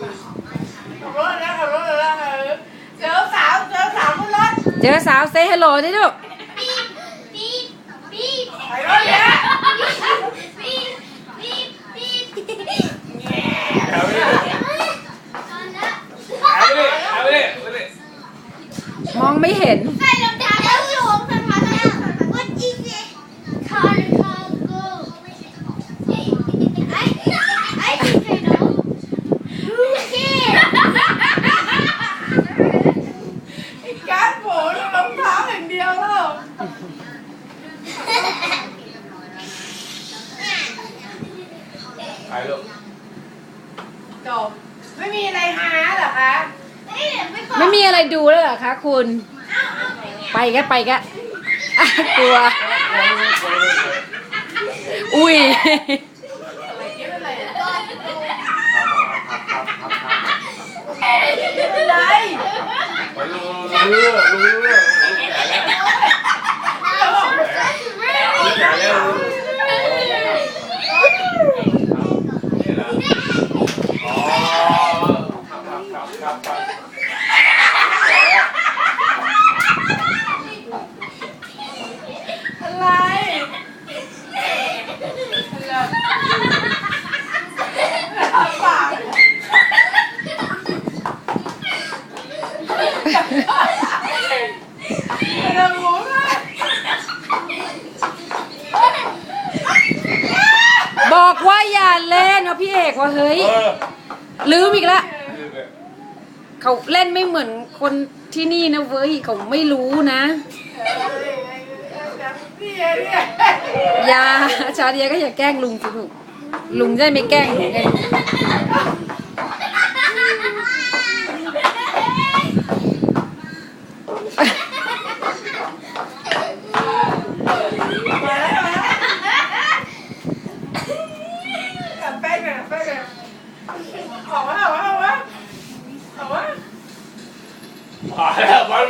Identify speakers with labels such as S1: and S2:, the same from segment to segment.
S1: ขับรถล้วขับรถแล้วเออเจอสาวเจอสาวบนรถ
S2: เจอสาวเซฮัลโหลดิลูก
S3: ปี๊บปี๊บปี๊บ
S1: ไปรถเนี่ย
S3: ปี๊บปี๊บปี๊บ
S4: เอาไปดิ
S3: ตอนนั้น
S4: เอาไปดิเอาไปดิเอาไปดิ
S2: มองไม่เห็น
S3: ใส่รองเท้าแล้วหลวมกันมาแล้ววันอีเจคาร์คาร์โก้ไอ้ไอ้ไอ้ที่เป็นน้องดูสิ
S1: ไอ้การโผล่รองเท้าอย่างเดียวแล้ว
S4: ไปลูก
S1: จบไม่มีอะไรหาเหรอคะ
S3: เอ้ยไม่บอก
S2: ไม่มีอะไรดูแล้วเหรอคะคุณ ไปแกไปแกอะกลัว อุ้ย
S1: อะไรเก็บอะไรอะ
S4: ครับครับครับครับ
S1: อะไร
S4: ไปลูกลูกเรือลูกเรือลูกแก่แล้วลูกแก่แล้วลูกนี่เหรออ๋อครับครับครับครับครับแก่แล้ว
S1: อะไรอะไรปากอะไรหมูมาก
S2: บอกว่าอย่าเล่นว่าพี่เอกว่าเฮ้ย
S4: เออ
S2: ลืมอีกแล้ว
S4: ลืมเลย
S2: เขาเล่นไม่เหมือนคนที่นี่นะเว้ยเขาไม่รู้นะ
S1: เนี่ ยเนี่ย
S2: อย่าชาเดียก็อย่าแกล้งลุงสิลูกลุงจะไม่แกล้งหนูไง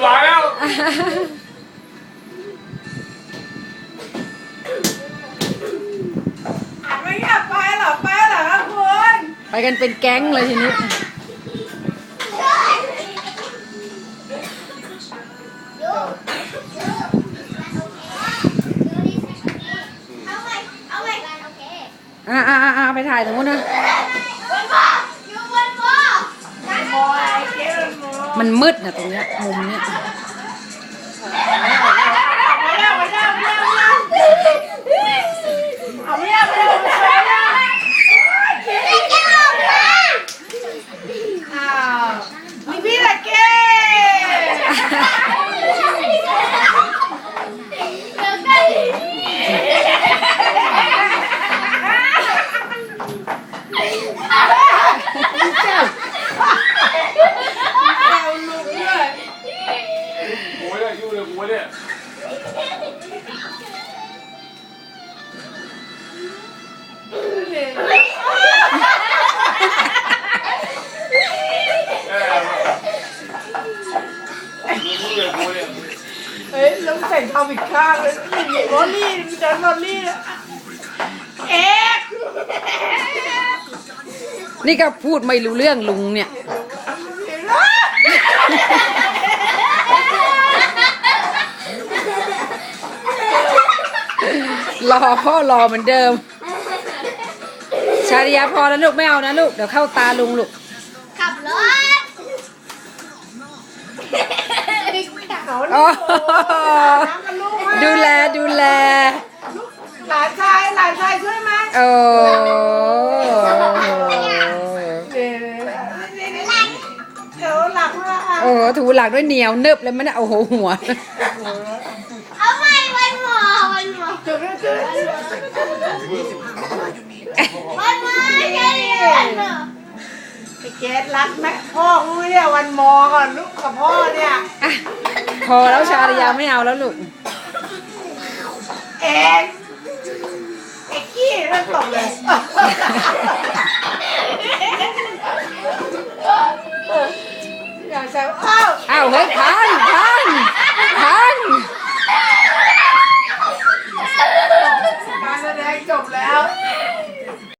S1: มาแล้ว ไป
S2: กันเป็นแก๊งเลยทีนี้
S3: เอาไว้เอาไว้โอเค
S2: อ่าอ่าอ่าไปถ่ายตรงนู้นนะ
S1: มันมอ
S2: มันมืดนะตรงเนี้ยมุมเนี้ย
S1: เอ
S3: อยุ่
S4: งเลยกูเนี่ยเฮ้
S1: ยต้องใส่ทำอีกข้างเลยโรลลี่มันจะโรลลี่นะเอ๊ะ
S2: นี่ก็พูดไม่รู้เรื่องลุงเนี่ย รอพ่อรอเหมือนเดิม ชาริยาพอแล้วลูกไม่เอานะลูกเดี๋ยวเข้าตาลุงลูก
S3: ขับรถ
S1: เขา
S2: โอ้
S1: น้ำกันลูกมา
S2: ดูแลดูแล
S1: หลานชายหลานชายช่วยไหม
S2: โอ้
S1: เดี๋ยวเดี๋ยวหลังละอะ
S2: โอ้ถูหลังด้วยเหนียวเนิบเลยมันน่ะโอ้โหหัว
S3: เอาไว้วันหมอวันหมอ
S1: จุดจุด
S3: วั
S1: พี่เกดรักแม่พ่อกูเนี่ยวันมอก่อนลูกกับพ่อเนี่ย
S2: พอแล้วชาริยาไม่เอาแล้วลูก
S1: เองไอ้กี้มันตกเลยอย่ากจะเอ้า
S2: อ้าวเฮ้ยพา
S1: ย